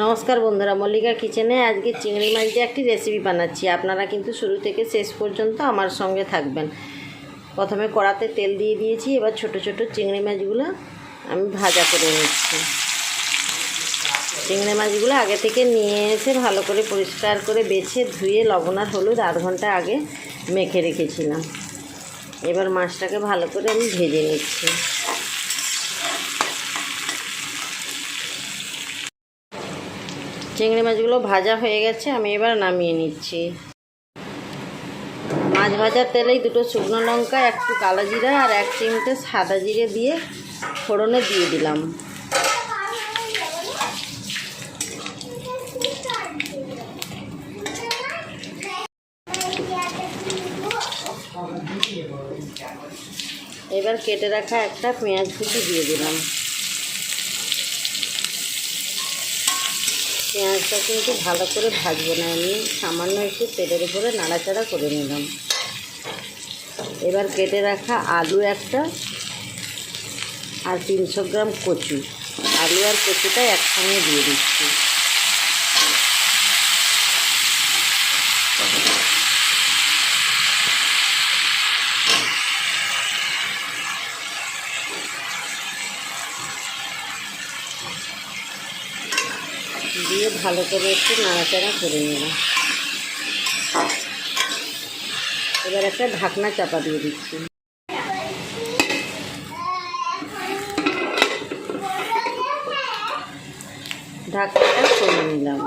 নমস্কার বন্ধুরা, মল্লিকা কিচেনে আজকে চিংড়ি মাছ দিয়ে একটি রেসিপি বানাচ্ছি। আপনারা কিন্তু শুরু থেকে শেষ পর্যন্ত আমার সঙ্গে থাকবেন। প্রথমে কড়াতে তেল দিয়ে দিয়েছি, এবার ছোট ছোট চিংড়ি মাছগুলো আমি ভাজা করে নিচ্ছি। চিংড়ি মাছগুলো আগে থেকে নিয়ে এসে ভালো করে পরিষ্কার করে বেছে ধুয়ে লবণ আর হলুদ আধ ঘণ্টা আগে মেখে রেখেছিলাম। এবার মাছটাকে ভালো করে আমি ভেজে নিচ্ছি। চিংড়ি মাছগুলো ভাজা হয়ে গেছে, আমি এবার নামিয়ে নিচ্ছি। মাছ ভাজার তেলেই দুটো শুকনো লঙ্কা একটু কালো জিরা আর এক চিমটে সাদা জিরে দিয়ে ফোড়নে দিয়ে দিলাম। এবার কেটে রাখা একটা পেঁয়াজ কুচি দিয়ে দিলাম। পেঁয়াজটা কিন্তু ভালো করে ভাজবো না, আমি সামান্য একটু তেলের উপরে নাড়াচাড়া করে নিলাম। এবার কেটে রাখা আলু একটা আর তিনশো গ্রাম কচু। আলু আর কচুটা একসঙ্গে দিয়ে দিচ্ছি। দিয়ে ভালো করে একটু নাড়াচাড়া করে নিলাম। এবার একটা ঢাকনা চাপা দিয়ে দিচ্ছি। ঢাকনাটা খুলে নিলাম।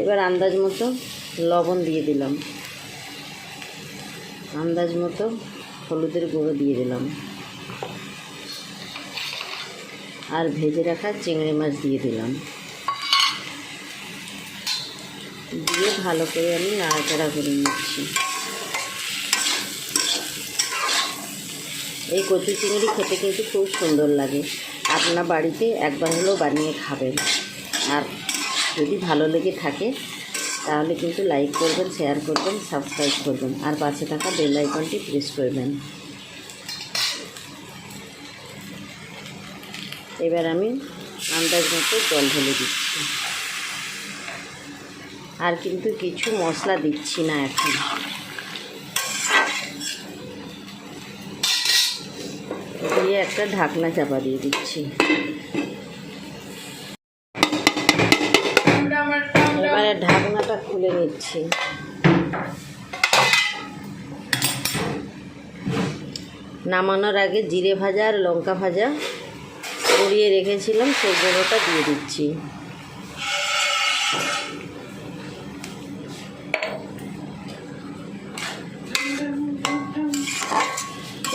এবার আন্দাজ মতো লবণ দিয়ে দিলাম। আন্দাজ মতো হলুদের গুঁড়ো দিয়ে দিলাম। আর ভেজে রাখা চিংড়ি মাছ দিয়ে দিলাম। দিয়ে ভালো করে আমি নাড়াচাড়া করে নিচ্ছি। এই কচু চিংড়ি খেতে কিন্তু খুব সুন্দর লাগে। আপনার বাড়িতে একবার হলেও বানিয়ে খাবেন। আর যদি ভালো লেগে থাকে, তাহলে কিন্তু লাইক করবেন, শেয়ার করবেন, সাবস্ক্রাইব করবেন। আর পাশে থাকা বেল আইকনটি প্রেস করবেন। এবার আমি আন্দাজ মতো জল ঢেলে দিচ্ছি। আর কিন্তু কিছু মশলা দিচ্ছি না এখন। দিয়ে একটা ঢাকনা চাপা দিয়ে দিচ্ছি। এবারে ঢাকনাটা খুলে নিচ্ছি। নামানোর আগে জিরে ভাজা আর লঙ্কা ভাজা গড়িয়ে রেখেছিলাম, সেই গুঁড়োটা দিয়ে দিচ্ছি।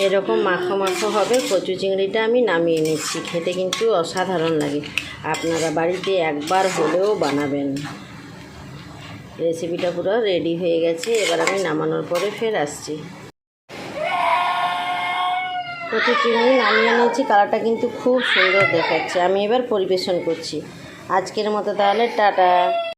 এরকম মাখো মাখো হবে, কচু চিংড়িটা আমি নামিয়ে নিচ্ছি, খেতে কিন্তু অসাধারণ লাগে। আপনারা বাড়িতে একবার হলেও বানাবেন। রেসিপিটা পুরো রেডি হয়ে গেছে, এবার আমি নামানোর পরে ফের আসছি। কচু চিনি নামিয়ে নিয়েছি, কালারটা কিন্তু খুব সুন্দর দেখাচ্ছে। আমি এবার পরিবেশন করছি। আজকের মতো তাহলে, টাটা।